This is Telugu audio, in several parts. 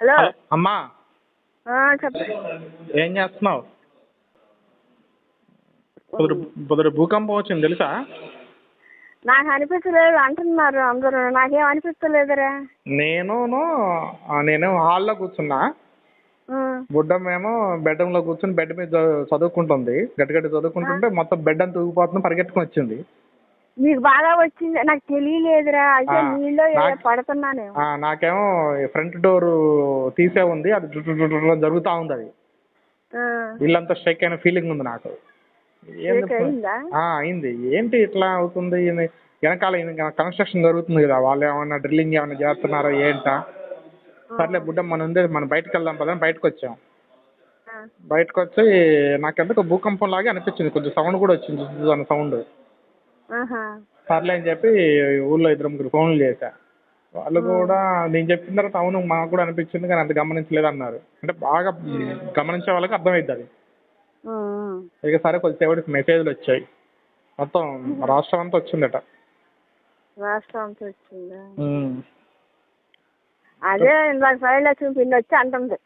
హలో. అమ్మా. ఏం చేస్తున్నావు? కుదురు భూకంపం వచ్చింది తెలుసా? నాకు అనిపించలేదు అంటున్నారు అందరూ. నాకేం అనిపించలేదురా నేనును ఆ, నేను హాల్లో కూర్చున్నా. ఉం. బుడ్డమ్మేమో బెడ్రూమ్లో కూర్చుని బెడ్ మీద చదువుకుంటుంది. గట్టి గట్టి చదువుకుంటుంటే మొత్తం బెడ్ అంతా ఊగిపోతుంది పరిగెట్టుకుని వచ్చింది. మీకు బాగా వచ్చింది నాకు తెలియలేదురా. అయితే నీళ్ళు ఆ, నాకేమో ఫ్రంట్ డోర్ తీసే ఉంది అది జరుగుతూ ఉంది అది. ఆ, ఇల్లంతా షేక్ అయిన ఫీలింగ్ ఉంది నాకు. ఏంది షేక్ అయిందా? ఆ, అయింది. ఏంటి ఇట్లా అవుతుంది? ఇది వెనకాల కన్స్ట్రక్షన్ జరుగుతుంది కదా వాళ్ళు ఏమన్నా డ్రిల్లింగ్ ఏమన్నా చేస్తున్నారా ఏంటా? సర్లే బుడ్డ మన ఉంది మనం బయటకు వెళ్దాం పదని బయటకు వచ్చాం. ఆ, బయటకు వచ్చి నాకెందుకు భూకంపం లాగే అనిపించింది. కొంచెం సౌండ్ కూడా వచ్చింది సౌండ్. సర్లే అని చెప్పి ఊళ్ళో ఇద్దరు ముగ్గురు ఫోన్లు చేశా. వాళ్ళు కూడా నేను చెప్పిన తర్వాత అవును మాకు కూడా అనిపించింది కానీ అంత గమనించలేదు అన్నారు. అంటే బాగా గమనించే వాళ్ళకి అర్థమైద్ది అది. ఇక సరే కొద్దిసేపటికి మెసేజ్లు వచ్చాయి. మొత్తం రాష్ట్రం అంతా వచ్చిందట. రాష్ట్రం అంతా వచ్చిందా? అదే ఇందాక శైలక్ష్మి పిన్ని వచ్చి అంటుంది.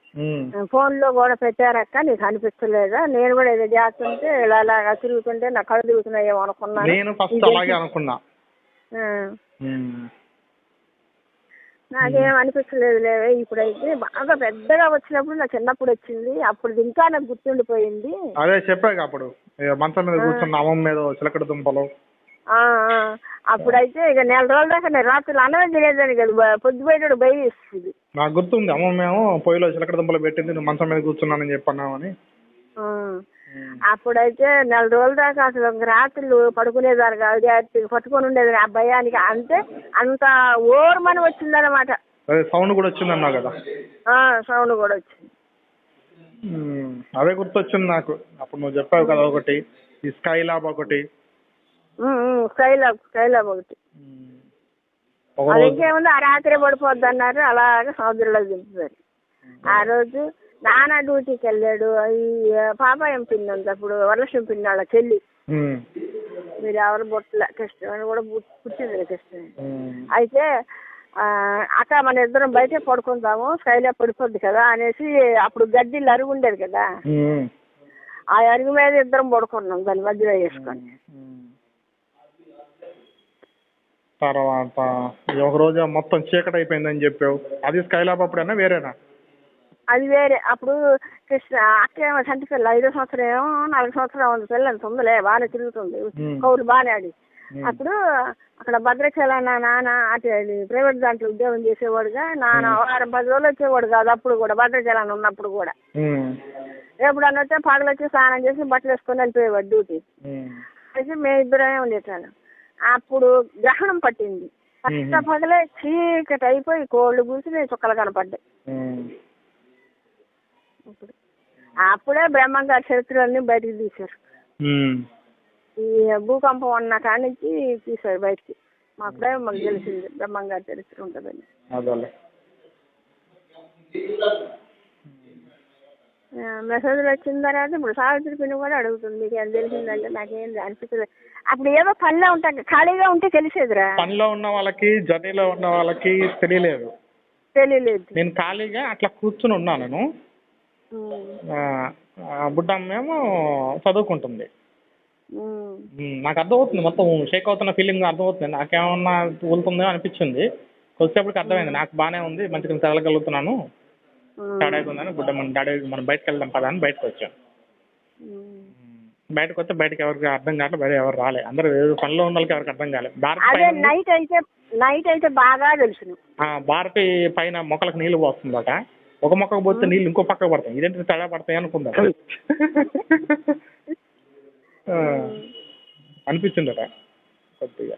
ఫోన్లో కూడా పెట్టారక్క నీకు అనిపించలేదా? నేను కూడా ఏదో చేస్తుంటే ఇలా అలాగా తిరుగుతుంటే నా కళ్ళు తిరుగుతున్నాయేమో అనుకున్నాను. నేను ఫస్ట్ అలాగే అనుకున్నా. నాకేం అనిపించలేదు లేవే ఇప్పుడైతే బాగా పెద్దగా వచ్చినప్పుడు నా చిన్నప్పుడు వచ్చింది అప్పుడు ఇంకా నాకు గుర్తుండిపోయింది. అదే చెప్పాక అప్పుడు మంచం మీద కూర్చున్న అమ్మమ్మ మీద చిలకడ దుంపలు. అప్పుడైతే ఇక నెల రోజుల దాకా నేను రాత్రులు అన్నమే తెలియదని కదా. పొద్దుపోయేటప్పుడు భయం వేస్తుంది. నాకు గుర్తుంది. అమ్మమ్మ ఏమో పొయ్యిలో చిలకడ దుంపలు పెట్టింది నువ్వు మంచం మీద కూర్చున్నానని చెప్పన్నామని. అప్పుడైతే నెల రోజుల దాకా అసలు రాత్రులు పడుకునేదాన్ని కాదు. పట్టుకొని ఉండేది ఆ భయానికి అంతే అంత ఓర్మని వచ్చిందనమాట అదే సౌండ్ కూడా వచ్చింది అన్నావు కదా సౌండ్ కూడా వచ్చింది. అదే గుర్తొచ్చింది నాకు. అప్పుడు నువ్వు చెప్పావు కదా ఒకటి ఈ స్కై ల్యాబ్ ఒకటి. స్కైలాబ్ స్కైలాబ్ ఒకటి ఉమ్. ఒక అది రోజు ఇంకేముంది ఆ రాత్రి పడిపోద్ది అన్నారు అలాగే సముద్రంలో దింపుతారు ఆ రోజు నాన్న డ్యూటీకి వెళ్ళాడు ఈ పాపాయం పిన్ని ఉంది అప్పుడు వరలక్ష్మి పిన్ని వాళ్ళ చెల్లి. మీరు ఎవరు బొట్టల కృష్ణ కూడా పుట్- పుట్టింది కృష్ణ. అయితే అక్క మన ఇద్దరం బయటే పడుకుందాము శైలి పడిపోద్ది కదా అనేసి అప్పుడు గడ్డిలు అరుగు ఉండేది కదా. ఆ అరుగు మీద ఇద్దరం పడుకున్నాం దాని మధ్యలో వేసుకొని. తర్వాత ఒక రోజు మొత్తం చీకటి అయిపోయిందని చెప్పావు. అది స్కై ల్యాబ్ అప్పుడైనా వేరేనా? అది వేరే. అప్పుడు కృష్ణ అక్క ఏమో చంటి పిల్ల ఐదో సంవత్సరం ఏమో నాలుగు సంవత్సరం ఉంది పిల్ల అంత ఉందిలే బాగానే తిరుగుతుంది. కౌలు బాగానే ఆడి. అప్పుడు అక్కడ భద్రాచల నా నాన్న అటు ప్రైవేట్ దాంట్లో ఉద్యోగం చేసేవాడుగా నాన్న వారం పది రోజులు వచ్చేవాడు కాదు అప్పుడు కూడా భద్రాచలం ఉన్నప్పుడు కూడా. ఉమ్. ఎప్పుడన్నా వచ్చి పగలు వచ్చి స్నానం చేసి బట్టలు వేసుకొని వెళ్ళిపోయేవాడు డ్యూటీ. అయితే మేము ఇద్దరమే ఉండేటాను అప్పుడు గ్రహణం పట్టింది. పట్ట పగలే చీకటి అయిపోయి కోళ్ళు కూర్చుని చుక్కలు కనపడ్డాయి. అప్పుడు అప్పుడే బ్రహ్మం గారి చరిత్రలన్నీ బయటికి తీశారు. ఈ భూకంపం ఉన్న కాడి నుంచి తీశారు బయటికి. మాకుడే మాకు తెలిసింది బ్రహ్మం గారి చరిత్ర ఉంటుందని. మెసేజ్లు వచ్చిన తర్వాత ఇప్పుడు సావిత్రి పిన్ని కూడా అడుగుతుంది మీకు ఏం తెలిసిందంటే నాకేం అనిపించలేదు అప్పుడు ఏదో పనిలో ఉంటాం ఖాళీగా ఉంటే తెలిసేదిరా. పనిలో ఉన్న వాళ్ళకి జర్నీలో ఉన్న వాళ్ళకి తెలియలేదు. తెలియలేదు. నేను ఖాళీగా అట్లా కూర్చుని ఉన్నాను ఆ బుడ్డమ్మేమో చదువుకుంటుంది. నాకు అర్థమవుతుంది మొత్తం షేక్ అవుతున్న ఫీలింగ్ అర్థమవుతుంది. నాకేమన్నా తూలుతుందో అనిపించింది. కొద్దిసేపటికి అర్థమైంది. నాకు బాగానే ఉంది మంచిగా తిరగలుగుతున్నాను డాడీ ఉందని బుడ్డమ్మ డాడీ మనం బయటకు వెళ్దాం పదా అని బయటకు వచ్చాం. బయటకు వస్తే బయటకు ఎవరికి అర్థం కావట్లేదు బయట ఎవరు రాలే. అందరూ ఏదో పనిలో ఉన్న వాళ్ళకి ఎవరికి అర్థం కాలేదు భారతి అదే పైన నైట్ అయితే నైట్ అయితే బాగా భారతి పైన మొక్కలకు నీళ్ళు పోస్తుందట. ఒక మొక్కకు పోతే నీళ్ళు ఇంకో పక్కకు పడతాయి. ఇదేంటి తేడా పడతాయి అనుకుందా ఆ, అనిపించిందట కొద్దిగా.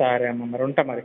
సరే అమ్మ మరి ఉంటా మరి.